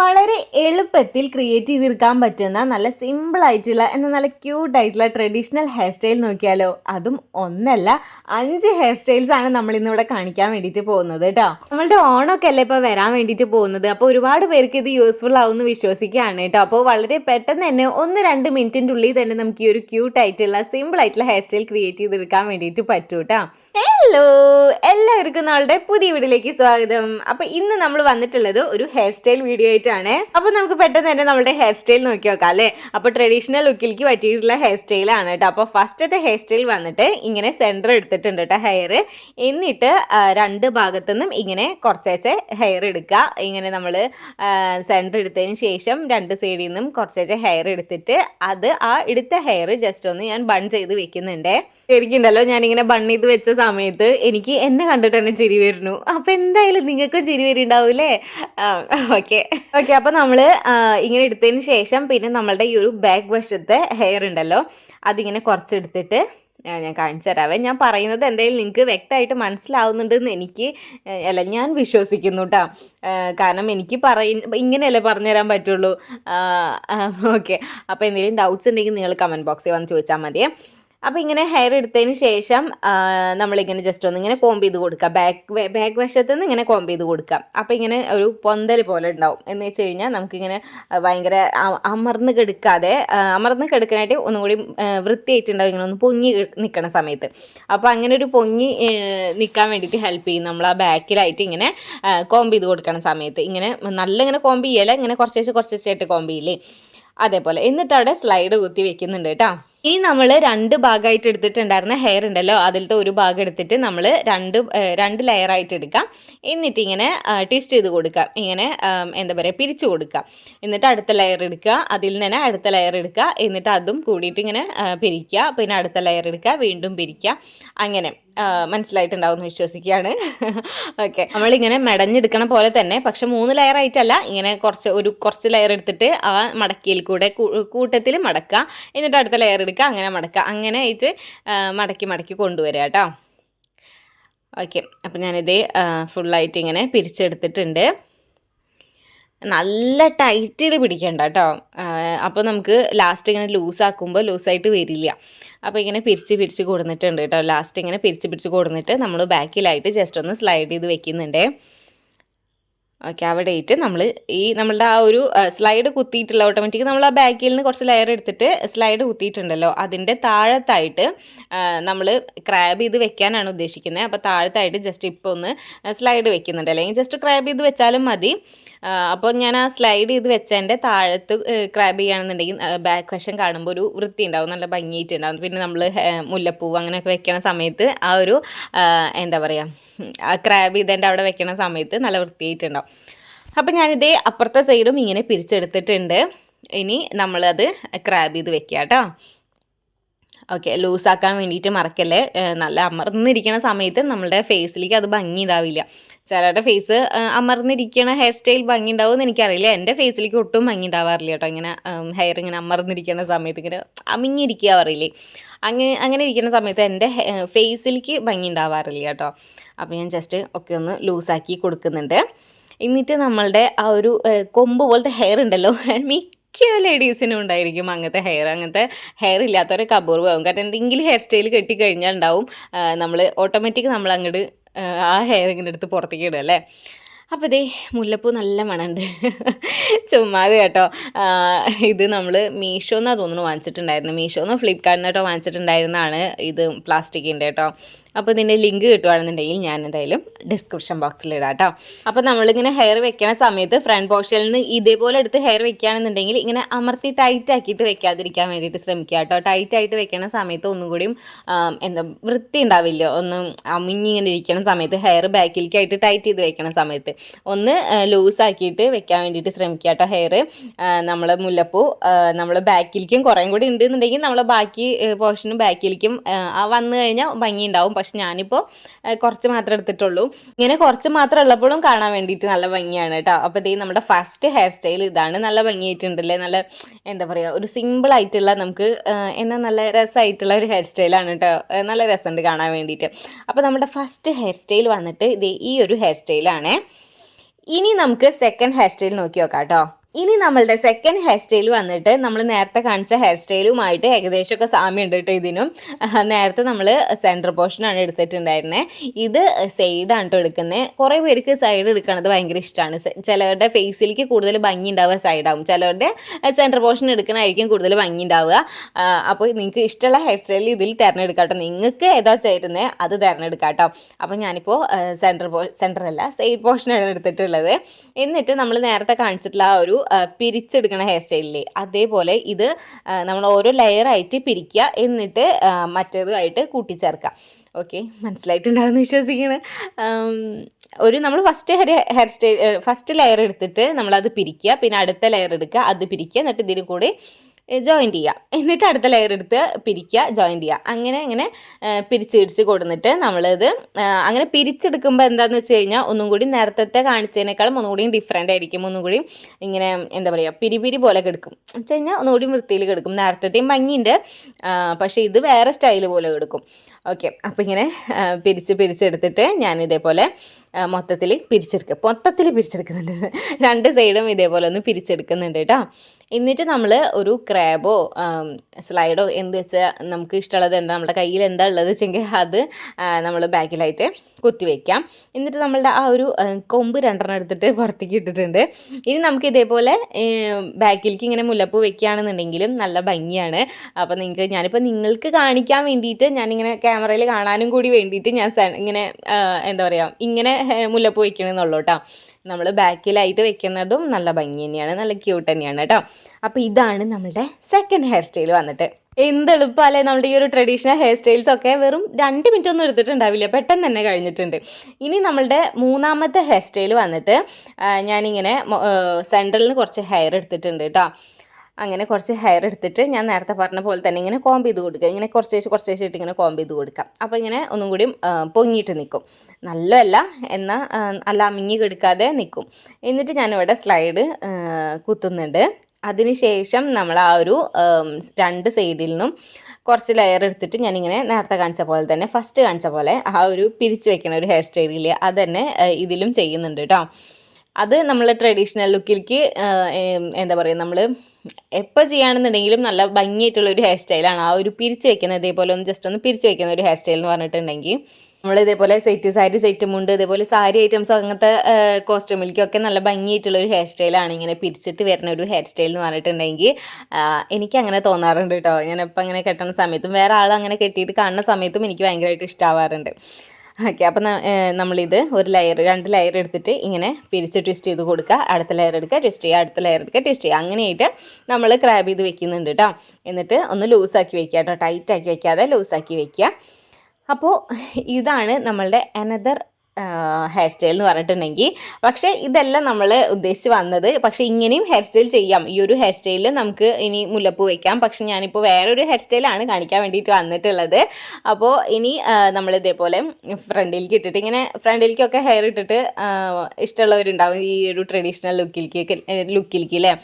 വളരെ എളുപ്പത്തിൽ ക്രിയേറ്റ് ചെയ്തെടുക്കാൻ പറ്റുന്ന നല്ല സിമ്പിൾ ആയിട്ടുള്ള എന്നാൽ നല്ല ക്യൂട്ട് ആയിട്ടുള്ള ട്രഡീഷണൽ ഹെയർ സ്റ്റൈൽ നോക്കിയാലോ? അതും ഒന്നല്ല അഞ്ച് ഹെയർ സ്റ്റൈൽസ് ആണ് നമ്മൾ ഇന്ന് ഇവിടെ കാണിക്കാൻ വേണ്ടിയിട്ട് പോകുന്നത് കേട്ടോ നമ്മളുടെ ഓണൊക്കെ അല്ലേ ഇപ്പോൾ വരാൻ വേണ്ടിയിട്ട് പോകുന്നത്? അപ്പോൾ ഒരുപാട് പേർക്ക് ഇത് യൂസ്ഫുൾ ആവുമെന്ന് വിശ്വസിക്കുകയാണ് കേട്ടോ അപ്പോൾ വളരെ പെട്ടെന്ന് തന്നെ ഒന്ന് രണ്ട് മിനിറ്റിന്റെ ഉള്ളിൽ തന്നെ നമുക്ക് ഈ ഒരു ക്യൂട്ട് ആയിട്ടുള്ള സിമ്പിൾ ആയിട്ടുള്ള ഹെയർ സ്റ്റൈൽ ക്രിയേറ്റ് ചെയ്തെടുക്കാൻ വേണ്ടിയിട്ട് പറ്റും കേട്ടോ ഹലോ എല്ലാവർക്കും നമ്മളുടെ പുതിയ വീഡിയോയിലേക്ക് സ്വാഗതം. അപ്പോൾ ഇന്ന് നമ്മൾ വന്നിട്ടുള്ളത് ഒരു ഹെയർ സ്റ്റൈൽ വീഡിയോ ആയിട്ടാണ് അപ്പൊ നമുക്ക് പെട്ടെന്ന് തന്നെ നമ്മുടെ ഹെയർ സ്റ്റൈൽ നോക്കി നോക്കാം അല്ലേ? അപ്പൊ ട്രഡീഷണൽ ലുക്കിലേക്ക് പറ്റിയിട്ടുള്ള ഹെയർ സ്റ്റൈലാണ് കേട്ടോ. അപ്പൊ ഫസ്റ്റത്തെ ഹെയർ സ്റ്റൈൽ വന്നിട്ട് ഇങ്ങനെ സെന്റർ എടുത്തിട്ടുണ്ട് കേട്ടോ ഹെയർ എന്നിട്ട് രണ്ട് ഭാഗത്തുനിന്നും ഇങ്ങനെ കുറച്ചേച്ച് ഹെയർ എടുക്കുക. ഇങ്ങനെ നമ്മൾ സെന്റർ എടുത്തതിന് ശേഷം രണ്ട് സൈഡിൽ നിന്നും കുറച്ചേച്ച് ഹെയർ എടുത്തിട്ട് അത് ആ എടുത്ത ഹെയർ ജസ്റ്റ് ഒന്ന് ഞാൻ ബൺ ചെയ്ത് വെക്കുന്നുണ്ട്. ശരിക്കുണ്ടല്ലോ ഞാനിങ്ങനെ ബൺ ചെയ്ത് വെച്ച സമയത്ത് എനിക്ക് എന്നെ കണ്ടിട്ട് തന്നെ ചിരി വരുന്നു. അപ്പോൾ എന്തായാലും നിങ്ങൾക്കും ചിരി വരുന്നുണ്ടാവൂലേ ഓക്കെ ഓക്കെ അപ്പം നമ്മൾ ഇങ്ങനെ എടുത്തതിന് ശേഷം പിന്നെ നമ്മളുടെ ഈ ഒരു ബാക്ക് വശത്തെ ഹെയർ ഉണ്ടല്ലോ അതിങ്ങനെ കുറച്ചെടുത്തിട്ട് ഞാൻ കാണിച്ചു തരാവേ ഞാൻ പറയുന്നത് എന്തായാലും നിങ്ങൾക്ക് വ്യക്തമായിട്ട് മനസ്സിലാവുന്നുണ്ടെന്ന് എനിക്ക് അല്ല ഞാൻ വിശ്വസിക്കുന്നു കേട്ടോ കാരണം എനിക്ക് പറയ ഇങ്ങനെയല്ലേ പറഞ്ഞു തരാൻ പറ്റുള്ളൂ. ഓക്കെ അപ്പോൾ എന്തെങ്കിലും ഡൗട്ട്സ് ഉണ്ടെങ്കിൽ നിങ്ങൾ കമന്റ് ബോക്സിൽ വന്ന് ചോദിച്ചാൽ മതിയേ. അപ്പോൾ ഇങ്ങനെ ഹെയർ എടുത്തതിന് ശേഷം നമ്മളിങ്ങനെ ജസ്റ്റ് ഒന്ന് ഇങ്ങനെ കോമ്പ് ചെയ്ത് കൊടുക്കുക ബാക്ക് ബാക്ക് വശത്ത് നിന്ന് ഇങ്ങനെ കോമ്പ് ചെയ്ത് കൊടുക്കുക അപ്പോൾ ഇങ്ങനെ ഒരു പൊന്തൽ പോലെ ഉണ്ടാവും. എന്ന് വെച്ച് കഴിഞ്ഞാൽ നമുക്കിങ്ങനെ ഭയങ്കര അമർന്ന് കിടക്കാതെ അമർന്ന് കെടുക്കാനായിട്ട് ഒന്നും കൂടി വൃത്തിയായിട്ടുണ്ടാവും ഇങ്ങനെ ഒന്ന് പൊങ്ങി നിൽക്കണ സമയത്ത്. അപ്പോൾ അങ്ങനെ ഒരു പൊങ്ങി നിൽക്കാൻ വേണ്ടിയിട്ട് ഹെൽപ്പ് ചെയ്യും നമ്മൾ ആ ബാക്കിലായിട്ട് ഇങ്ങനെ കോമ്പ് ചെയ്ത് കൊടുക്കണ സമയത്ത്. ഇങ്ങനെ നല്ല ഇങ്ങനെ കോമ്പ് ചെയ്യല ഇങ്ങനെ കുറച്ചേച്ച് കുറച്ചേച്ചായിട്ട് കോമ്പ് ചെയ്യില്ലേ? അതേപോലെ. എന്നിട്ട് അവിടെ സ്ലൈഡ് കുത്തി വെക്കുന്നുണ്ട് കേട്ടോ. ഈ നമ്മൾ രണ്ട് ഭാഗമായിട്ട് എടുത്തിട്ടുണ്ടായിരുന്ന ഹെയർ ഉണ്ടല്ലോ അതിലത്തെ ഒരു ഭാഗം എടുത്തിട്ട് നമ്മൾ രണ്ട് രണ്ട് ലെയർ ആയിട്ട് എടുക്കാം. എന്നിട്ട് ഇങ്ങനെ ട്വിസ്റ്റ് ചെയ്ത് കൊടുക്കാം. ഇങ്ങനെ എന്താ പറയുക പിരിച്ചു കൊടുക്കാം. എന്നിട്ട് അടുത്ത ലെയർ എടുക്കുക. അതിൽ നിന്ന് അടുത്ത ലെയർ എടുക്കുക. എന്നിട്ട് അതും കൂടിയിട്ട് ഇങ്ങനെ പിരിക്കുക. പിന്നെ അടുത്ത ലെയർ എടുക്കുക. വീണ്ടും പിരിക്കുക. അങ്ങനെ മനസ്സിലായിട്ടുണ്ടാവും എന്ന് വിശ്വസിക്കുകയാണ്. ഓക്കെ നമ്മളിങ്ങനെ മെടഞ്ഞെടുക്കണ പോലെ തന്നെ പക്ഷെ മൂന്ന് ലെയർ ആയിട്ടല്ല. ഇങ്ങനെ കുറച്ച് ഒരു കുറച്ച് ലെയർ എടുത്തിട്ട് ആ മടക്കിയിൽ കൂടെ കൂട്ടത്തിൽ മടക്കുക. എന്നിട്ട് അടുത്ത ലെയർ എടുക്കുക അങ്ങനെ മടക്കുക അങ്ങനെ ആയിട്ട് മടക്കി മടക്കി കൊണ്ടുവരിക കേട്ടോ ഓക്കെ. അപ്പം ഞാനിത് ഫുള്ളായിട്ട് ഇങ്ങനെ പിരിച്ചെടുത്തിട്ടുണ്ട്. നല്ല ടൈറ്റിൽ പിടിക്കണ്ട കേട്ടോ അപ്പോൾ നമുക്ക് ലാസ്റ്റ് ഇങ്ങനെ ലൂസാക്കുമ്പോൾ ലൂസായിട്ട് വരില്ല. അപ്പോൾ ഇങ്ങനെ പിരിച്ച് പിരിച്ച് കൊടുന്നിട്ടുണ്ട് കേട്ടോ ലാസ്റ്റ് ഇങ്ങനെ പിരിച്ച് പിരിച്ച് കൊടുന്നിട്ട് നമ്മൾ ബാക്കിലായിട്ട് ജസ്റ്റ് ഒന്ന് സ്ലൈഡ് ചെയ്ത് വെക്കുന്നുണ്ട്. ആയിട്ട് നമ്മൾ ഈ നമ്മളുടെ ആ ഒരു സ്ലൈഡ് കുത്തിയിട്ടുള്ള ഓട്ടോമാറ്റിക് നമ്മൾ ആ ബാക്കിൽ നിന്ന് കുറച്ച് ലെയർ എടുത്തിട്ട് സ്ലൈഡ് കുത്തിയിട്ടുണ്ടല്ലോ. അതിന്റെ താഴത്തായിട്ട് നമ്മൾ ക്രാബ് ചെയ്ത് വെക്കാനാണ് ഉദ്ദേശിക്കുന്നത് അപ്പോൾ താഴത്തായിട്ട് ജസ്റ്റ് ഇപ്പോൾ ഒന്ന് സ്ലൈഡ് വെക്കുന്നുണ്ട്. അല്ലെങ്കിൽ ജസ്റ്റ് ക്രാബ് ചെയ്ത് വെച്ചാലും മതി. അപ്പോൾ ഞാൻ ആ സ്ലൈഡ് ചെയ്ത് വെച്ചതിന്റെ താഴത്ത് ക്രാബ് ചെയ്യുകയാണെന്നുണ്ടെങ്കിൽ ബാക്ക് വശം കാണുമ്പോൾ ഒരു വൃത്തി ഉണ്ടാവും നല്ല ഭംഗിയായിട്ടുണ്ടാവും പിന്നെ നമ്മൾ മുല്ലപ്പൂവ് അങ്ങനെയൊക്കെ വെക്കണ സമയത്ത് ആ ഒരു എന്താ പറയുക ആ ക്രാബ് ചെയ്തതിന്റെ അവിടെ വെക്കണ സമയത്ത് നല്ല വൃത്തിയായിട്ടുണ്ടാവും. അപ്പം ഞാനിതേ അപ്പുറത്തെ സൈഡും ഇങ്ങനെ പിരിച്ചെടുത്തിട്ടുണ്ട്. ഇനി നമ്മളത് ക്രാബ് ചെയ്ത് വെക്കുക കേട്ടോ. ഓക്കെ ലൂസാക്കാൻ വേണ്ടിയിട്ട് മറക്കല്ലേ? നല്ല അമർന്നിരിക്കുന്ന സമയത്ത് നമ്മളുടെ ഫേസിലേക്ക് അത് ഭംഗി ഉണ്ടാവില്ല. ചിലരുടെ ഫേസ് അമർന്നിരിക്കണ ഹെയർ സ്റ്റൈൽ ഭംഗി ഉണ്ടാവുമെന്ന് എനിക്കറിയില്ല. എന്റെ ഫേസിലേക്ക് ഒട്ടും ഭംഗി ഉണ്ടാവാറില്ല കേട്ടോ. ഇങ്ങനെ ഹെയർ ഇങ്ങനെ അമർന്നിരിക്കുന്ന സമയത്ത് ഇങ്ങനെ അമിങ്ങിരിക്കുക പറയില്ലേ? അങ്ങനെ അങ്ങനെ ഇരിക്കുന്ന സമയത്ത് എന്റെ ഫേസിലേക്ക് ഭംഗി ഉണ്ടാവാറില്ല കേട്ടോ. അപ്പോൾ ഞാൻ ജസ്റ്റ് ഒക്കെ ഒന്ന് ലൂസാക്കി കൊടുക്കുന്നുണ്ട്. എന്നിട്ട് നമ്മളുടെ ആ ഒരു കൊമ്പ് പോലത്തെ ഹെയർ ഉണ്ടല്ലോ. മിക്ക ലേഡീസിനും ഉണ്ടായിരിക്കും അങ്ങനത്തെ ഹെയർ അങ്ങനത്തെ ഹെയർ ഇല്ലാത്തവരെ കബൂർവാകും കാരണം എന്തെങ്കിലും ഹെയർ സ്റ്റൈൽ കെട്ടിക്കഴിഞ്ഞാൽ ഉണ്ടാവും. നമ്മൾ ഓട്ടോമാറ്റിക് നമ്മൾ അങ്ങോട്ട് ആ ഹെയർ ഇങ്ങനെ എടുത്ത് പുറത്തേക്ക് ഇടുക അല്ലേ? അപ്പോൾ ഇതേ മുല്ലപ്പൂ നല്ല മണമുണ്ട്. ചുമ്മാതെ കേട്ടോ. ഇത് നമ്മൾ മീഷോന്നാ തോന്നുന്നു വാങ്ങിച്ചിട്ടുണ്ടായിരുന്നു. മീഷോന്നോ ഫ്ലിപ്കാർട്ടിൽ കേട്ടോ വാങ്ങിച്ചിട്ടുണ്ടായിരുന്നതാണ് ഇത് പ്ലാസ്റ്റിക്കിന്റെ കേട്ടോ. അപ്പോൾ ഇതിന്റെ ലിങ്ക് കിട്ടുവാണെന്നുണ്ടെങ്കിൽ ഞാൻ എന്തായാലും ഡിസ്ക്രിപ്ഷൻ ബോക്സിൽ ഇടാം കേട്ടോ അപ്പോൾ നമ്മളിങ്ങനെ ഹെയർ വെക്കണ സമയത്ത് ഫ്രണ്ട് പോർഷനിൽ നിന്ന് ഇതേപോലെ എടുത്ത് ഹെയർ വെക്കുകയാണെന്നുണ്ടെങ്കിൽ ഇങ്ങനെ അമർത്തി ടൈറ്റ് ആക്കിയിട്ട് വെക്കാതിരിക്കാൻ വേണ്ടിയിട്ട് ശ്രമിക്കുക കേട്ടോ. ടൈറ്റ് ആയിട്ട് വെക്കണ സമയത്ത് ഒന്നും കൂടിയും എന്താ വൃത്തി ഉണ്ടാവില്ല. ഒന്ന് അമിങ്ങിങ്ങനെ ഇരിക്കണ സമയത്ത് ഹെയർ ബാക്കിലേക്കായിട്ട് ടൈറ്റ് ചെയ്ത് വെക്കണ സമയത്ത് ഒന്ന് ലൂസ് ആക്കിയിട്ട് വെക്കാൻ വേണ്ടിയിട്ട് ശ്രമിക്കുക കേട്ടോ ഹെയർ നമ്മൾ മുല്ലപ്പൂ നമ്മൾ ബാക്കിലേക്കും കുറേ കൂടി ഉണ്ടെന്നുണ്ടെങ്കിൽ നമ്മൾ ബാക്കി പോർഷനും ബാക്കിലേക്കും വന്നു കഴിഞ്ഞാൽ ഭംഗി ഉണ്ടാവും പക്ഷെ ഞാനിപ്പോൾ കുറച്ച് മാത്രമേ എടുത്തിട്ടുള്ളൂ. ഇങ്ങനെ കുറച്ച് മാത്രം ഉള്ളപ്പോഴും കാണാൻ വേണ്ടിയിട്ട് നല്ല ഭംഗിയാണ് കേട്ടോ. അപ്പോൾ ഇതേ നമ്മുടെ ഫസ്റ്റ് ഹെയർ സ്റ്റൈൽ ഇതാണ് നല്ല ഭംഗിയായിട്ടുണ്ടല്ലേ? നല്ല എന്താ പറയുക ഒരു സിമ്പിൾ ആയിട്ടുള്ള നമുക്ക് എന്നാൽ നല്ല രസമായിട്ടുള്ള ഒരു ഹെയർ സ്റ്റൈലാണ് കേട്ടോ. നല്ല രസമുണ്ട് കാണാൻ വേണ്ടിയിട്ട്. അപ്പോൾ നമ്മുടെ ഫസ്റ്റ് ഹെയർ സ്റ്റൈൽ വന്നിട്ട് ഇതേ ഈ ഒരു ഹെയർ സ്റ്റൈലാണ് ഇനി നമുക്ക് സെക്കൻഡ് ഹെയർ സ്റ്റൈൽ നോക്കി നോക്കാം കേട്ടോ. ഇനി നമ്മളുടെ സെക്കൻഡ് ഹെയർ സ്റ്റൈൽ വന്നിട്ട് നമ്മൾ നേരത്തെ കാണിച്ച ഹെയർ സ്റ്റൈലുമായിട്ട് ഏകദേശമൊക്കെ സാമ്യം ഉണ്ട് കേട്ടോ ഇതിനും. നേരത്തെ നമ്മൾ സെന്റർ പോർഷനാണ് എടുത്തിട്ടുണ്ടായിരുന്നത് ഇത് സൈഡാണ് കേട്ടോ എടുക്കുന്നത് കുറേ പേർക്ക് സൈഡ് എടുക്കുന്നത് ഭയങ്കര ഇഷ്ടമാണ് ചിലവരുടെ ഫേസിലേക്ക് കൂടുതൽ ഭംഗി ഉണ്ടാവുക സൈഡാവും ചിലവരുടെ സെന്റർ പോർഷൻ എടുക്കണമായിരിക്കും കൂടുതൽ ഭംഗി ഉണ്ടാവുക. അപ്പോൾ നിങ്ങൾക്ക് ഇഷ്ടമുള്ള ഹെയർ സ്റ്റൈൽ ഇതിൽ തിരഞ്ഞെടുക്കാം കേട്ടോ നിങ്ങൾക്ക് ഏതാ ചേരുന്നത് അത് തിരഞ്ഞെടുക്കാം കേട്ടോ അപ്പോൾ ഞാനിപ്പോൾ സെന്റർ പോ സെന്റർ അല്ല സൈഡ് പോർഷനാണ് എടുത്തിട്ടുള്ളത്. എന്നിട്ട് നമ്മൾ നേരത്തെ കാണിച്ചിട്ടുള്ള ആ ഒരു പിരിച്ചെടുക്കണ ഹെയർ സ്റ്റൈലില്ലേ അതേപോലെ ഇത് നമ്മൾ ഓരോ ലെയറായിട്ട് പിരിക്കുക എന്നിട്ട് മറ്റേതുമായിട്ട് കൂട്ടിച്ചേർക്കുക ഓക്കെ മനസ്സിലായിട്ടുണ്ടാവുമെന്ന് വിശ്വസിക്കുന്നു ആം, ഒരു നമ്മൾ first hair hair style first layer എടുത്തിട്ട് നമ്മളത് പിരിക്കുക പിന്നെ അടുത്ത ലെയർ എടുക്കുക അത് പിരിക്കുക എന്നിട്ട് ഇതിന് കൂടി ജോയിന്റ് ചെയ്യുക എന്നിട്ട് അടുത്ത ലെയർ എടുത്ത് പിരിക്കുക ജോയിന്റ് ചെയ്യുക. അങ്ങനെ ഇങ്ങനെ പിരിച്ച് പിരിച്ച് കൊടുന്നിട്ട് നമ്മളിത് അങ്ങനെ പിരിച്ചെടുക്കുമ്പോൾ എന്താണെന്ന് വെച്ച് കഴിഞ്ഞാൽ ഒന്നും കൂടി നേരത്തെ കാണിച്ചതിനേക്കാളും ഒന്നും കൂടി ഡിഫറെന്റ് ആയിരിക്കും. ഒന്നും കൂടി ഇങ്ങനെ എന്താ പറയുക പിരി പിരി പോലെ കിടക്കും. വെച്ച് കഴിഞ്ഞാൽ ഒന്നും കൂടി വൃത്തിയിൽ കിടക്കും. നേരത്തെയും ഭംഗിയുണ്ട്. പക്ഷേ ഇത് വേറെ സ്റ്റൈൽ പോലെ കിടക്കും. ഓക്കെ. അപ്പോൾ ഇങ്ങനെ പിരിച്ച് പിരിച്ചെടുത്തിട്ട് ഞാൻ ഇതേപോലെ മൊത്തത്തിൽ പിരിച്ചെടുക്കുക മൊത്തത്തിൽ പിരിച്ചെടുക്കുന്നുണ്ട്. രണ്ട് സൈഡും ഇതേപോലെ ഒന്ന് പിരിച്ചെടുക്കുന്നുണ്ട് കേട്ടോ. എന്നിട്ട് നമ്മൾ ഒരു ക്രാബോ സ്ലൈഡോ എന്ത് വെച്ചാൽ നമുക്ക് ഇഷ്ടമുള്ളത് എന്താ നമ്മുടെ കയ്യിൽ എന്താ ഉള്ളത് വെച്ചെങ്കിൽ അത് നമ്മൾ ബാക്കിലായിട്ട് കുത്തി വയ്ക്കാം എന്നിട്ട് നമ്മളുടെ ആ ഒരു കൊമ്പ് രണ്ടെണ്ണം എടുത്തിട്ട് പുറത്തേക്ക് ഇട്ടിട്ടുണ്ട്. ഇനി നമുക്ക് ഇതേപോലെ ബാക്കിലേക്ക് ഇങ്ങനെ മുല്ലപ്പൂ വെക്കുകയാണെന്നുണ്ടെങ്കിലും നല്ല ഭംഗിയാണ്. അപ്പോൾ നിങ്ങൾക്ക് ഞാനിപ്പോൾ നിങ്ങൾക്ക് കാണിക്കാൻ വേണ്ടിയിട്ട് ഞാനിങ്ങനെ ക്യാമറയിൽ കാണാനും കൂടി വേണ്ടിയിട്ട് ഞാൻ ഇങ്ങനെ എന്താ പറയുക ഇങ്ങനെ മുല്ലപ്പൂ വെക്കണമെന്നുള്ളൂ കേട്ടോ നമ്മൾ ബാക്കിലായിട്ട് വെക്കുന്നതും നല്ല ഭംഗി തന്നെയാണ് നല്ല ക്യൂട്ട് തന്നെയാണ് കേട്ടോ അപ്പോൾ ഇതാണ് നമ്മളുടെ സെക്കൻഡ് ഹെയർ സ്റ്റൈൽ വന്നിട്ട്. എന്ത് എളുപ്പമല്ലേ നമ്മുടെ ഈ ഒരു ട്രഡീഷണൽ ഹെയർ സ്റ്റൈൽസ് ഒക്കെ വെറും രണ്ട് മിനിറ്റ് ഒന്നും എടുത്തിട്ടുണ്ടാവില്ല പെട്ടെന്ന് തന്നെ കഴിഞ്ഞിട്ടുണ്ട്. ഇനി നമ്മളുടെ മൂന്നാമത്തെ ഹെയർ സ്റ്റൈൽ വന്നിട്ട് ഞാനിങ്ങനെ സെന്ററിൽ നിന്ന് കുറച്ച് ഹെയർ എടുത്തിട്ടുണ്ട് കേട്ടോ അങ്ങനെ കുറച്ച് ഹെയർ എടുത്തിട്ട് ഞാൻ നേരത്തെ പറഞ്ഞ പോലെ തന്നെ ഇങ്ങനെ കോമ്പ് ചെയ്ത് കൊടുക്കുക. ഇങ്ങനെ കുറച്ച് ഇട്ട് ഇങ്ങനെ കോമ്പ് ചെയ്ത് കൊടുക്കാം അപ്പോൾ ഇങ്ങനെ ഒന്നും കൂടി പൊങ്ങിയിട്ട് നിൽക്കും. നല്ലതല്ല എന്നാൽ അല്ല അമിങ്ങി കെടുക്കാതെ നിൽക്കും. എന്നിട്ട് ഞാനിവിടെ സ്ലൈഡ് കുത്തുന്നുണ്ട്. അതിനുശേഷം നമ്മൾ ആ ഒരു രണ്ട് സൈഡിൽ നിന്നും കുറച്ച് ലെയർ എടുത്തിട്ട് ഞാനിങ്ങനെ നേരത്തെ കാണിച്ച പോലെ തന്നെ ഫസ്റ്റ് കാണിച്ച പോലെ ആ ഒരു പിരിച്ച് വെക്കുന്ന ഒരു ഹെയർ സ്റ്റൈലിൽ അത് തന്നെ ഇതിലും ചെയ്യുന്നുണ്ട് കേട്ടോ അത് നമ്മൾ ട്രഡീഷണൽ ലുക്കിലേക്ക് എന്താ പറയുക നമ്മൾ എപ്പോൾ ചെയ്യുകയാണെന്നുണ്ടെങ്കിലും നല്ല ഭംഗിയായിട്ടുള്ള ഒരു ഹെയർ സ്റ്റൈലാണ് ആ ഒരു പിരിച്ച് വയ്ക്കുന്നത് ഇതേപോലെ ഒന്ന് ജസ്റ്റ് ഒന്ന് പിരിച്ച് വെക്കുന്ന ഒരു ഹെയർ സ്റ്റൈൽ എന്ന് പറഞ്ഞിട്ടുണ്ടെങ്കിൽ നമ്മൾ ഇതേപോലെ സെറ്റ് സാരി സെറ്റ് മുണ്ട് ഇതേപോലെ സാരി ഐറ്റംസ് അങ്ങനത്തെ കോസ്റ്റ്യൂമിലേക്കൊക്കെ നല്ല ഭംഗിയായിട്ടുള്ള ഒരു ഹെയർ സ്റ്റൈലാണ് ഇങ്ങനെ പിരിച്ചിട്ട് വരുന്ന ഒരു ഹെയർ സ്റ്റൈൽ എന്ന് പറഞ്ഞിട്ടുണ്ടെങ്കിൽ എനിക്ക് അങ്ങനെ തോന്നാറുണ്ട് കേട്ടോ ഞാനിപ്പോൾ അങ്ങനെ കെട്ടുന്ന സമയത്തും വേറെ ആൾ അങ്ങനെ കെട്ടിയിട്ട് കാണുന്ന സമയത്തും എനിക്ക് ഭയങ്കരമായിട്ട് ഇഷ്ടമാവാറുണ്ട് ഓക്കെ അപ്പം നമ്മളിത് ഒരു ലെയർ രണ്ട് ലെയർ എടുത്തിട്ട് ഇങ്ങനെ പിരിച്ച് ട്വിസ്റ്റ് ചെയ്ത് കൊടുക്കുക. അടുത്ത ലെയർ എടുക്കുക ട്വിസ്റ്റ് ചെയ്യുക അടുത്ത ലെയർ എടുക്കുക ട്വിസ്റ്റ് ചെയ്യുക. അങ്ങനെയായിട്ട് നമ്മൾ ക്രാബ് ചെയ്ത് വെക്കുന്നുണ്ട് കേട്ടോ എന്നിട്ട് ഒന്ന് ലൂസാക്കി വെക്കുക കേട്ടോ ടൈറ്റാക്കി വെക്കാതെ ലൂസാക്കി വെക്കുക. അപ്പോൾ ഇതാണ് നമ്മളുടെ അനദർ ഹെയർ സ്റ്റൈൽ എന്ന് പറഞ്ഞിട്ടുണ്ടെങ്കിൽ. പക്ഷേ ഇതെല്ലാം നമ്മൾ ഉദ്ദേശിച്ച് വന്നത് പക്ഷേ ഇങ്ങനെയും ഹെയർ സ്റ്റൈൽ ചെയ്യാം. ഈ ഒരു ഹെയർ സ്റ്റൈലിൽ നമുക്ക് ഇനി മുല്ലപ്പൂ വയ്ക്കാം പക്ഷെ ഞാനിപ്പോൾ വേറൊരു ഹെയർ സ്റ്റൈലാണ് കാണിക്കാൻ വേണ്ടിയിട്ട് വന്നിട്ടുള്ളത്. അപ്പോൾ ഇനി നമ്മൾ ഇതേപോലെ ഫ്രണ്ടിലേക്ക് ഇട്ടിട്ട് ഇങ്ങനെ ഫ്രണ്ടിലേക്കൊക്കെ ഹെയർ ഇട്ടിട്ട് ഇഷ്ടമുള്ളവരുണ്ടാവും ഈ ഒരു ട്രഡീഷണൽ ലുക്കിലേക്ക് ലുക്കിലേക്ക് അല്ലേ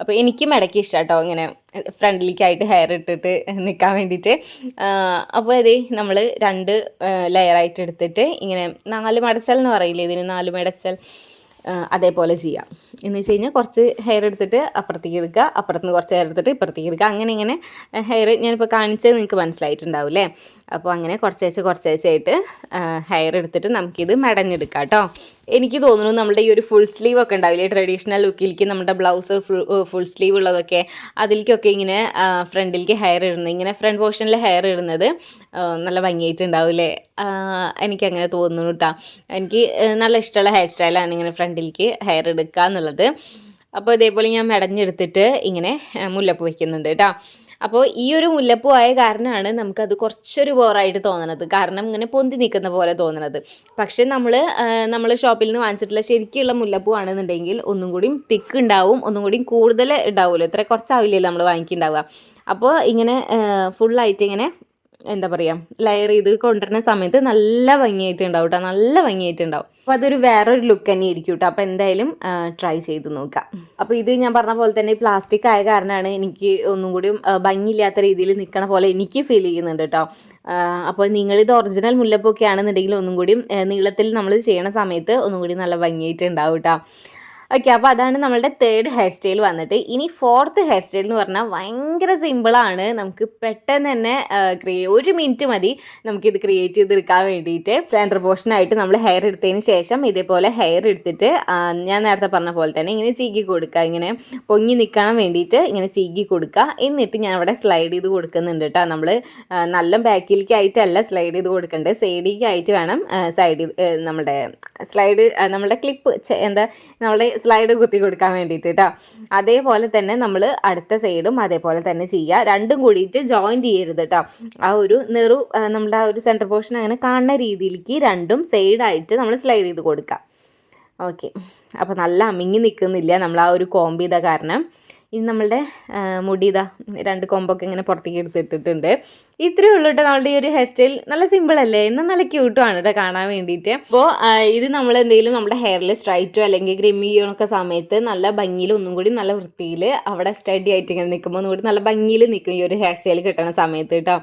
അപ്പോൾ എനിക്കും ഇടയ്ക്ക് ഇഷ്ടം കേട്ടോ ഇങ്ങനെ ഫ്രണ്ട്ലിക്കായിട്ട് ഹെയർ ഇട്ടിട്ട് നിൽക്കാൻ വേണ്ടിയിട്ട്. അപ്പോൾ ഇത് നമ്മൾ രണ്ട് ലെയറായിട്ട് എടുത്തിട്ട് ഇങ്ങനെ നാല് മടച്ചൽ എന്ന് പറയില്ലേ ഇതിന് നാല് മടച്ചൽ? അതേപോലെ ചെയ്യാം. എന്ന് വെച്ച് കഴിഞ്ഞാൽ കുറച്ച് ഹെയർ എടുത്തിട്ട് അപ്പുറത്തേക്ക് എടുക്കുക അപ്പുറത്തുനിന്ന് കുറച്ച് ഹെയർ എടുത്തിട്ട് ഇപ്പുറത്തേക്ക് എടുക്കുക. അങ്ങനെ ഇങ്ങനെ ഹെയർ ഞാനിപ്പോൾ കാണിച്ചത് നിങ്ങൾക്ക് മനസ്സിലായിട്ടുണ്ടാവും അല്ലേ? അപ്പോൾ അങ്ങനെ കുറച്ചേച്ച് കുറച്ചേച്ചായിട്ട് ഹെയർ എടുത്തിട്ട് നമുക്കിത് മെടഞ്ഞെടുക്കാം കേട്ടോ. എനിക്ക് തോന്നുന്നു നമ്മുടെ ഈ ഒരു ഫുൾ സ്ലീവ് ഒക്കെ ഉണ്ടാവില്ലേ? ട്രഡീഷണൽ ലുക്കിലേക്ക് നമ്മുടെ ബ്ലൗസ് ഫുൾ സ്ലീവ് ഉള്ളതൊക്കെ അതിലേക്കൊക്കെ ഇങ്ങനെ ഫ്രണ്ടിലേക്ക് ഹെയർ ഇടുന്നത് ഇങ്ങനെ ഫ്രണ്ട് പോർഷനിൽ ഹെയർ ഇടുന്നത് നല്ല ഭംഗിയായിട്ടുണ്ടാവില്ലേ എനിക്കങ്ങനെ തോന്നുന്നു കേട്ടോ. എനിക്ക് നല്ല ഇഷ്ടമുള്ള ഹെയർ സ്റ്റൈലാണ് ഇങ്ങനെ ഫ്രണ്ടിലേക്ക് ഹെയർ എടുക്കുക അപ്പോൾ ഇതേപോലെ ഞാൻ മെടഞ്ഞെടുത്തിട്ട് ഇങ്ങനെ മുല്ലപ്പ് വയ്ക്കുന്നുണ്ട് കേട്ടോ അപ്പോൾ ഈ ഒരു മുല്ലപ്പൂ ആയ കാരണമാണ് നമുക്കത് കുറച്ചൊരു ബോറായിട്ട് തോന്നണത്. കാരണം ഇങ്ങനെ പൊന്തി നിൽക്കുന്ന പോലെ തോന്നണത്. പക്ഷേ നമ്മൾ നമ്മൾ ഷോപ്പിൽ നിന്ന് വാങ്ങിച്ചിട്ടുള്ള ശരിക്കുള്ള മുല്ലപ്പൂ ആണെന്നുണ്ടെങ്കിൽ ഒന്നും കൂടിയും തിക്ക് ഉണ്ടാവും ഒന്നും കൂടിയും കൂടുതൽ ഉണ്ടാവുമല്ലോ ഇത്ര കുറച്ചാവില്ലല്ലോ നമ്മൾ വാങ്ങിക്കുന്നുണ്ടാവുക അപ്പോൾ ഇങ്ങനെ ഫുള്ളായിട്ട് ഇങ്ങനെ എന്താ പറയുക ലെയർ ചെയ്ത് കൊണ്ടുവരുന്ന സമയത്ത് നല്ല ഭംഗിയായിട്ടുണ്ടാവും കേട്ടോ നല്ല ഭംഗിയായിട്ടുണ്ടാവും. അപ്പോൾ അതൊരു വേറൊരു ലുക്ക് തന്നെ ആയിരിക്കും കേട്ടോ അപ്പോൾ എന്തായാലും ട്രൈ ചെയ്ത് നോക്കാം. അപ്പോൾ ഇത് ഞാൻ പറഞ്ഞ പോലെ തന്നെ പ്ലാസ്റ്റിക് ആയ കാരണമാണ് എനിക്ക് ഒന്നും കൂടി ഭംഗിയില്ലാത്ത രീതിയിൽ നിൽക്കണ പോലെ എനിക്ക് ഫീൽ ചെയ്യുന്നുണ്ട് കേട്ടോ അപ്പോൾ നിങ്ങളിത് ഒറിജിനൽ മുല്ലപ്പൊക്കെ ആണെന്നുണ്ടെങ്കിൽ ഒന്നും കൂടി നീളത്തിൽ നമ്മൾ ചെയ്യണ സമയത്ത് ഒന്നും കൂടി നല്ല ഭംഗിയായിട്ട് ഉണ്ടാവും കേട്ടോ ഓക്കെ അപ്പോൾ അതാണ് നമ്മളുടെ തേർഡ് ഹെയർ സ്റ്റൈൽ വന്നിട്ട്. ഇനി ഫോർത്ത് ഹെയർ സ്റ്റൈൽ എന്ന് പറഞ്ഞാൽ ഭയങ്കര സിമ്പിളാണ് നമുക്ക് പെട്ടെന്ന് തന്നെ ക്രിയ ഒരു മിനിറ്റ് മതി നമുക്കിത് ക്രിയേറ്റ് ചെയ്തെടുക്കാൻ വേണ്ടിയിട്ട്. സെന്റർ പോർഷനായിട്ട് നമ്മൾ ഹെയർ എടുത്തതിന് ശേഷം ഇതേപോലെ ഹെയർ എടുത്തിട്ട് ഞാൻ നേരത്തെ പറഞ്ഞ പോലെ തന്നെ ഇങ്ങനെ ചീകി കൊടുക്കുക. ഇങ്ങനെ പൊങ്ങി നിൽക്കാൻ വേണ്ടിയിട്ട് ഇങ്ങനെ ചീകി കൊടുക്കുക. എന്നിട്ട് ഞാൻ അവിടെ സ്ലൈഡ് ചെയ്ത് കൊടുക്കുന്നുണ്ട് കേട്ടോ. നമ്മൾ നല്ല ബാക്കിലേക്കായിട്ടല്ല സ്ലൈഡ് ചെയ്ത് കൊടുക്കേണ്ടത് സൈഡിലേക്കായിട്ട് വേണം സൈഡ് നമ്മുടെ സ്ലൈഡ് നമ്മുടെ ക്ലിപ്പ് എന്താ നമ്മുടെ സ്ലൈഡ് കുത്തി കൊടുക്കാൻ വേണ്ടിയിട്ട് കേട്ടോ അതേപോലെ തന്നെ നമ്മൾ അടുത്ത സൈഡും അതേപോലെ തന്നെ ചെയ്യുക രണ്ടും കൂടിയിട്ട് ജോയിന്റ് ചെയ്യരുത് കേട്ടോ ആ ഒരു നെറു നമ്മുടെ ആ ഒരു സെന്റർ പോർഷൻ അങ്ങനെ കാണുന്ന രീതിയിലേക്ക് രണ്ടും സൈഡായിട്ട് നമ്മൾ സ്ലൈഡ് ചെയ്ത് കൊടുക്കുക ഓക്കെ അപ്പോൾ നല്ല അമിങ്ങി നിൽക്കുന്നില്ല നമ്മൾ ആ ഒരു കോമ്പ് ചെയ്ത കാരണം. ഇനി നമ്മളുടെ മുടി ഇതാ രണ്ട് കൊമ്പൊക്കെ ഇങ്ങനെ പുറത്തേക്ക് എടുത്തിട്ടിട്ടുണ്ട്. ഇത്രയേ ഉള്ളൂ കേട്ടോ നമ്മളുടെ ഈ ഒരു ഹെയർ സ്റ്റൈൽ നല്ല സിമ്പിൾ അല്ലേ? എന്നാൽ നല്ല ക്യൂട്ടുമാണ് കേട്ടോ കാണാൻ വേണ്ടിയിട്ട്. അപ്പോൾ ഇത് നമ്മൾ എന്തെങ്കിലും നമ്മുടെ ഹെയറിൽ സ്ട്രൈറ്റോ അല്ലെങ്കിൽ ഗ്രിമ്മി ഒക്കെ സമയത്ത് നല്ല ഭംഗിയിൽ ഒന്നും കൂടി നല്ല വൃത്തിയിൽ അവിടെ സ്റ്റഡി ആയിട്ട് ഇങ്ങനെ നിൽക്കുമ്പോൾ ഒന്നും കൂടി നല്ല ഭംഗിയിൽ നിൽക്കും ഈ ഒരു ഹെയർ സ്റ്റൈൽ കിട്ടണ സമയത്ത് കേട്ടോ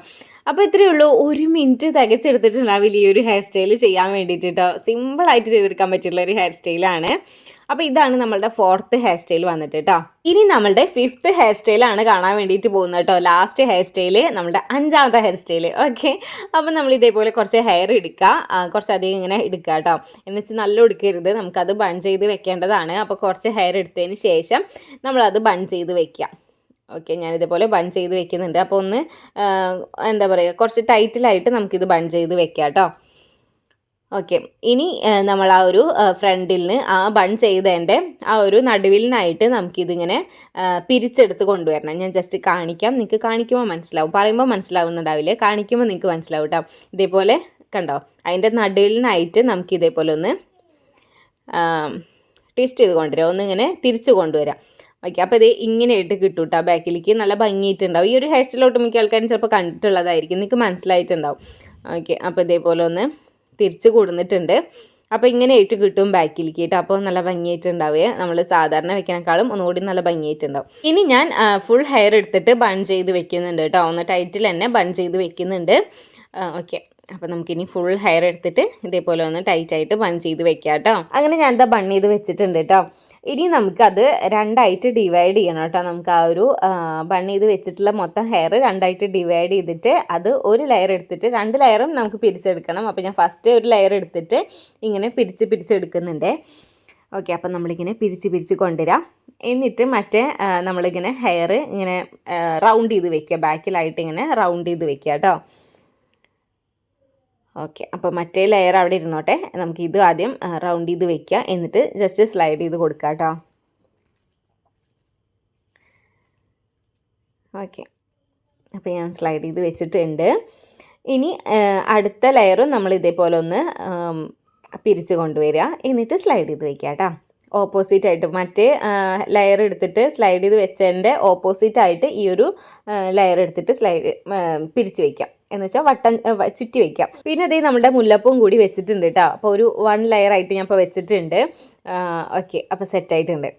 അപ്പോൾ ഇത്രയേ ഉള്ളൂ. ഒരു മിനിറ്റ് തികച്ചെടുത്തിട്ടുണ്ടാവില്ല ഈ ഒരു ഹെയർ സ്റ്റൈൽ ചെയ്യാൻ വേണ്ടിയിട്ട് കേട്ടോ സിമ്പിളായിട്ട് ചെയ്തെടുക്കാൻ പറ്റുള്ള ഒരു ഹെയർ സ്റ്റൈലാണ് അപ്പോൾ ഇതാണ് നമ്മളുടെ ഫോർത്ത് ഹെയർ സ്റ്റൈൽ വന്നിട്ട് കേട്ടോ ഇനി നമ്മളുടെ ഫിഫ്ത്ത് ഹെയർ സ്റ്റൈലാണ് കാണാൻ വേണ്ടിയിട്ട് പോകുന്നത് കേട്ടോ ലാസ്റ്റ് ഹെയർ സ്റ്റൈൽ നമ്മുടെ അഞ്ചാമത്തെ ഹെയർ സ്റ്റൈൽ ഓക്കെ അപ്പോൾ നമ്മൾ ഇതേപോലെ കുറച്ച് ഹെയർ എടുക്കുക കുറച്ചധികം ഇങ്ങനെ എടുക്കുക കേട്ടോ എന്ന് വെച്ചാൽ നല്ല എടുക്കരുത് നമുക്കത് ബൺ ചെയ്ത് വെക്കേണ്ടതാണ്. അപ്പോൾ കുറച്ച് ഹെയർ എടുത്തതിന് ശേഷം നമ്മളത് ബൺ ചെയ്ത് വെക്കുക ഓക്കെ ഞാനിതേപോലെ ബൺ ചെയ്ത് വെക്കുന്നുണ്ട്. അപ്പോൾ ഒന്ന് എന്താ പറയുക കുറച്ച് ടൈറ്റിലായിട്ട് നമുക്കിത് ബൺ ചെയ്ത് വെക്കാം കേട്ടോ ഓക്കെ ഇനി നമ്മൾ ആ ഒരു ഫ്രണ്ടിൽ നിന്ന് ആ ബൺ ചെയ്തതിന്റെ ആ ഒരു നടുവിലിനായിട്ട് നമുക്കിതിങ്ങനെ പിരിച്ചെടുത്ത് കൊണ്ടുവരണം. ഞാൻ ജസ്റ്റ് കാണിക്കാം. നിങ്ങൾക്ക് കാണിക്കുമ്പോൾ മനസ്സിലാവും. പറയുമ്പോൾ മനസ്സിലാവുന്നുണ്ടാവില്ല? കാണിക്കുമ്പോൾ നിങ്ങൾക്ക് മനസ്സിലാവും കേട്ടോ ഇതേപോലെ കണ്ടോ? അതിന്റെ നടുവിലിനായിട്ട് നമുക്ക് ഇതേപോലെ ഒന്ന് ട്വിസ്റ്റ് ചെയ്ത് കൊണ്ടുവരാം. ഒന്നിങ്ങനെ തിരിച്ച് കൊണ്ടുവരാം. ഓക്കെ അപ്പോൾ ഇത് ഇങ്ങനെ ഇട്ട് കിട്ടും കേട്ടോ ബാക്കിലേക്ക്. നല്ല ഭംഗിയിട്ടുണ്ടാവും ഈ ഒരു ഹെയർ സ്റ്റൈലോട്ട് മിക്ക ആൾക്കാരും ചിലപ്പോൾ കണ്ടിട്ടുള്ളതായിരിക്കും. നിങ്ങൾക്ക് മനസ്സിലായിട്ടുണ്ടാവും. ഓക്കെ അപ്പോൾ ഇതേപോലെ ഒന്ന് തിരിച്ച് കൂടുന്നിട്ടുണ്ട്. അപ്പോൾ ഇങ്ങനെ ആയിട്ട് കിട്ടും ബാക്കിലേക്ക് കേട്ടോ. അപ്പോൾ നല്ല ഭംഗിയായിട്ടുണ്ടാവുക. നമ്മൾ സാധാരണ വെക്കാനേക്കാളും ഒന്നുകൂടി നല്ല ഭംഗിയായിട്ടുണ്ടാവും. ഇനി ഞാൻ ഫുൾ ഹെയർ എടുത്തിട്ട് ബൺ ചെയ്ത് വെക്കുന്നുണ്ട് കേട്ടോ. ഒന്ന് ടൈറ്റിൽ തന്നെ ബൺ ചെയ്ത് വെക്കുന്നുണ്ട്. ഓക്കെ അപ്പോൾ നമുക്കിനി ഫുൾ ഹെയർ എടുത്തിട്ട് ഇതേപോലെ ഒന്ന് ടൈറ്റായിട്ട് ബൺ ചെയ്ത് വെക്കാം കേട്ടോ അങ്ങനെ ഞാനിതാ ബൺ ചെയ്ത് വെച്ചിട്ടുണ്ട് കേട്ടോ. ഇനി നമുക്കത് രണ്ടായിട്ട് ഡിവൈഡ് ചെയ്യണം കേട്ടോ. നമുക്ക് ആ ഒരു ബൺ ചെയ്ത് വെച്ചിട്ടുള്ള മൊത്തം ഹെയർ രണ്ടായിട്ട് ഡിവൈഡ് ചെയ്തിട്ട് അത് ഒരു ലെയർ എടുത്തിട്ട് രണ്ട് ലെയറും നമുക്ക് പിരിച്ചെടുക്കണം. അപ്പോൾ ഞാൻ ഫസ്റ്റ് ഒരു ലെയർ എടുത്തിട്ട് ഇങ്ങനെ പിരിച്ച് പിരിച്ചെടുക്കുന്നുണ്ട്. ഓക്കെ അപ്പം നമ്മളിങ്ങനെ പിരിച്ച് പിരിച്ച് കൊണ്ടുവരാം. എന്നിട്ട് മറ്റേ നമ്മളിങ്ങനെ ഹെയർ ഇങ്ങനെ റൗണ്ട് ചെയ്ത് വെക്കുക. ബാക്കിലായിട്ട് ഇങ്ങനെ റൗണ്ട് ചെയ്ത് വെക്കുക കേട്ടോ. ഓക്കെ അപ്പോൾ മറ്റേ ലെയർ അവിടെ ഇരുന്നോട്ടെ. നമുക്ക് ഇത് ആദ്യം റൗണ്ട് ചെയ്ത് വെക്കുക എന്നിട്ട് ജസ്റ്റ് സ്ലൈഡ് ചെയ്ത് കൊടുക്കുക കേട്ടോ ഓക്കെ അപ്പോൾ ഞാൻ സ്ലൈഡ് ചെയ്ത് വെച്ചിട്ടുണ്ട്. ഇനി അടുത്ത ലെയറും നമ്മൾ ഇതേപോലെ ഒന്ന് പിരിച്ച് കൊണ്ടുവരിക. എന്നിട്ട് സ്ലൈഡ് ചെയ്ത് വെക്കുക കേട്ടോ ഓപ്പോസിറ്റ് ആയിട്ട് മറ്റേ ലെയർ എടുത്തിട്ട് സ്ലൈഡ് ചെയ്ത് വെച്ചതിന്റെ ഓപ്പോസിറ്റ് ആയിട്ട് ഈ ഒരു ലെയർ എടുത്തിട്ട് സ്ലൈഡ് പിരിച്ചു വയ്ക്കാം എന്ന് വെച്ചാൽ വട്ടം ചുറ്റി വെക്കാം. പിന്നെ അതേ നമ്മുടെ മുല്ലപ്പവും കൂടി വെച്ചിട്ടുണ്ട് കേട്ടോ അപ്പോൾ ഒരു വൺ ലെയർ ആയിട്ട് ഞാൻ ഇപ്പോൾ വെച്ചിട്ടുണ്ട് ഓക്കെ അപ്പോൾ സെറ്റ് ആയിട്ടുണ്ട്.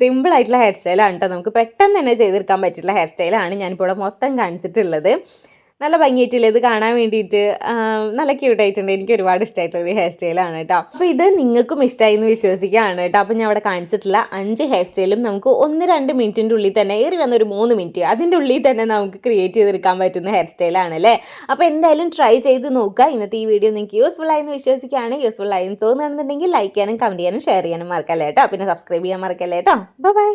സിമ്പിൾ ആയിട്ടുള്ള ഹെയർ സ്റ്റൈലാണ് കേട്ടോ നമുക്ക് പെട്ടെന്ന് തന്നെ ചെയ്തെടുക്കാൻ പറ്റുള്ള ഹെയർ സ്റ്റൈലാണ് ഞാനിപ്പോൾ ഇവിടെ മൊത്തം കാണിച്ചിട്ടുള്ളത്. നല്ല ഭംഗിയായിട്ടില്ല? ഇത് കാണാൻ വേണ്ടിയിട്ട്. നല്ല ക്യൂട്ടായിട്ടുണ്ട് എനിക്ക് ഒരുപാട് ഇഷ്ടമായിട്ടുള്ള ഒരു ഹെയർ സ്റ്റൈലാണ് കേട്ടോ. അപ്പോൾ ഇത് നിങ്ങൾക്കും ഇഷ്ടമായി എന്ന് വിശ്വസിക്കുകയാണ് കേട്ടോ. അപ്പോൾ ഞാൻ അവിടെ കാണിച്ചിട്ടുള്ള അഞ്ച് ഹെയർ സ്റ്റൈലും നമുക്ക് ഒന്ന് രണ്ട് മിനിറ്റിന്റെ ഉള്ളിൽ തന്നെ ഏറി വന്ന ഒരു മൂന്ന് മിനിറ്റ് അതിന്റെ ഉള്ളിൽ തന്നെ നമുക്ക് ക്രിയേറ്റ് ചെയ്തെടുക്കാൻ പറ്റുന്ന ഹെയർ സ്റ്റൈലാണ് അല്ലേ? അപ്പോൾ എന്തായാലും ട്രൈ ചെയ്ത് നോക്കുക. ഇന്നത്തെ ഈ വീഡിയോ നിങ്ങൾക്ക് യൂസ്ഫുൾ ആയെന്ന് വിശ്വസിക്കുകയാണ് യൂസ്ഫുൾ ആയെന്ന് തോന്നുകയാണെന്നുണ്ടെങ്കിൽ ലൈക്ക് ചെയ്യാനും കമന്റ് ചെയ്യാനും ഷെയർ ചെയ്യാനും മറക്കല്ലേ കേട്ടോ. പിന്നെ സബ്സ്ക്രൈബ് ചെയ്യാൻ മറക്കല്ലേ കേട്ടോ. ബൈ